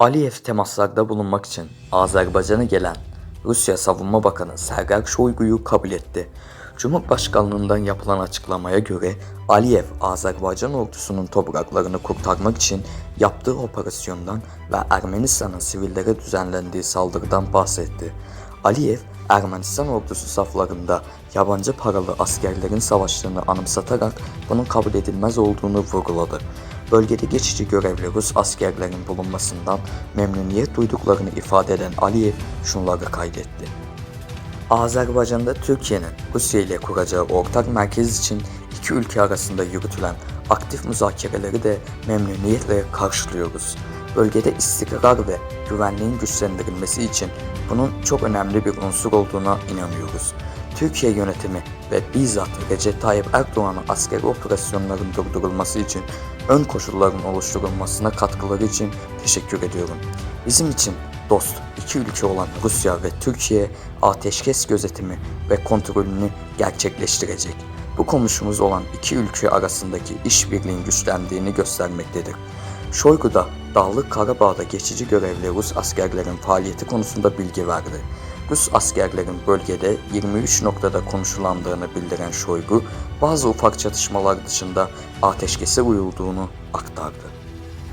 Aliyev temaslarda bulunmak için Azerbaycan'a gelen Rusya Savunma Bakanı Sergey Shoigu'yu kabul etti. Cumhurbaşkanlığından yapılan açıklamaya göre Aliyev, Azerbaycan ordusunun topraklarını kurtarmak için yaptığı operasyondan ve Ermenistan'ın sivillere düzenlendiği saldırıdan bahsetti. Aliyev, Ermenistan ordusu saflarında yabancı paralı askerlerin savaştığını anımsatarak bunun kabul edilmez olduğunu vurguladı. Bölgede geçici görevli Rus askerlerin bulunmasından memnuniyet duyduklarını ifade eden Aliyev şunları kaydetti. Azerbaycan'da Türkiye'nin Rusya ile kuracağı ortak merkez için iki ülke arasında yürütülen aktif müzakereleri de memnuniyetle karşılıyoruz. Bölgede istikrar ve güvenliğin güçlendirilmesi için bunun çok önemli bir unsur olduğuna inanıyoruz. Türkiye yönetimi ve bizzat Recep Tayyip Erdoğan'ın askeri operasyonların durdurulması için ön koşulların oluşturulmasına katkıları için teşekkür ediyorum. Bizim için dost iki ülke olan Rusya ve Türkiye ateşkes gözetimi ve kontrolünü gerçekleştirecek. Bu komşumuz olan iki ülke arasındaki işbirliğin güçlendiğini göstermektedir. Şoygu da Dağlık Karabağ'da geçici görevli Rus askerlerin faaliyeti konusunda bilgi verdi. Rus askerlerin bölgede 23 noktada konuşulandığını bildiren Şoygu, bazı ufak çatışmalar dışında ateşkese uyulduğunu aktardı.